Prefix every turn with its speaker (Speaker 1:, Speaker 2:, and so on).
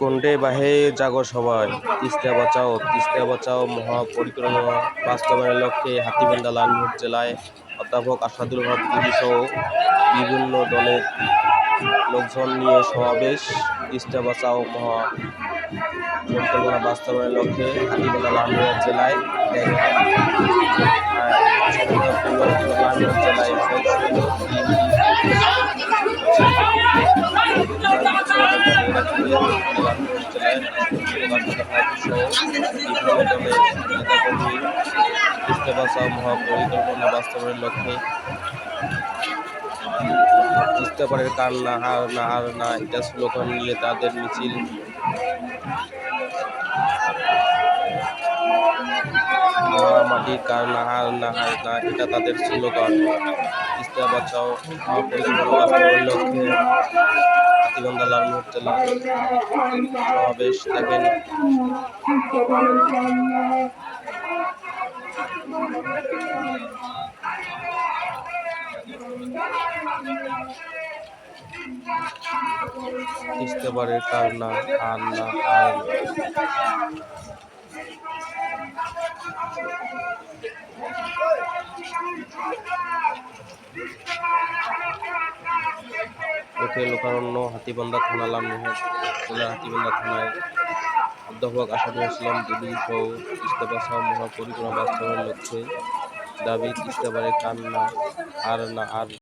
Speaker 1: কোন্ডে বাহে জাগো সবাই। তিস্তা বাঁচাও তিস্তা বাঁচাও মহাপরিকল্পনা বাস্তবায়নের লক্ষ্যে হাতিবান্ধা লালমোহন জেলায় অধ্যাপক আসাদুল হক সহ বিভিন্ন দলের লোকজন নিয়ে সমাবেশ। তিস্তা বাঁচাও মহা পরিকল্পনা বাস্তবায়নের লক্ষ্যে হাতিবান্ধা লালমোহন জেলায় ইস্তেফা মহাপরিকল্পনা বাস্তবায়নের লক্ষ্যে ইস্তেফারের কার না হার না হার না এটা স্লোগান নিয়ে তাদের মিছিল মাটির কার না হার না, এটা তাদের স্লোগান ইস্তেফা বাঁচাও মহাপরিকল্পনা বাস্তবায়নের লক্ষ্যে ইস্তেফারের কার না, হার না, হার লোকে লোকারণ্য হাতিবান্ধা থানা লালমোহর জেলার হাতিবান্ধা থানায় অধ্যাপক আসাদুল ইসলাম দিদি সহ ইস্তফা সহ মহাপরিকল্পনা বাস্তবায়নের লক্ষ্যে। দাবি খান না আর না আর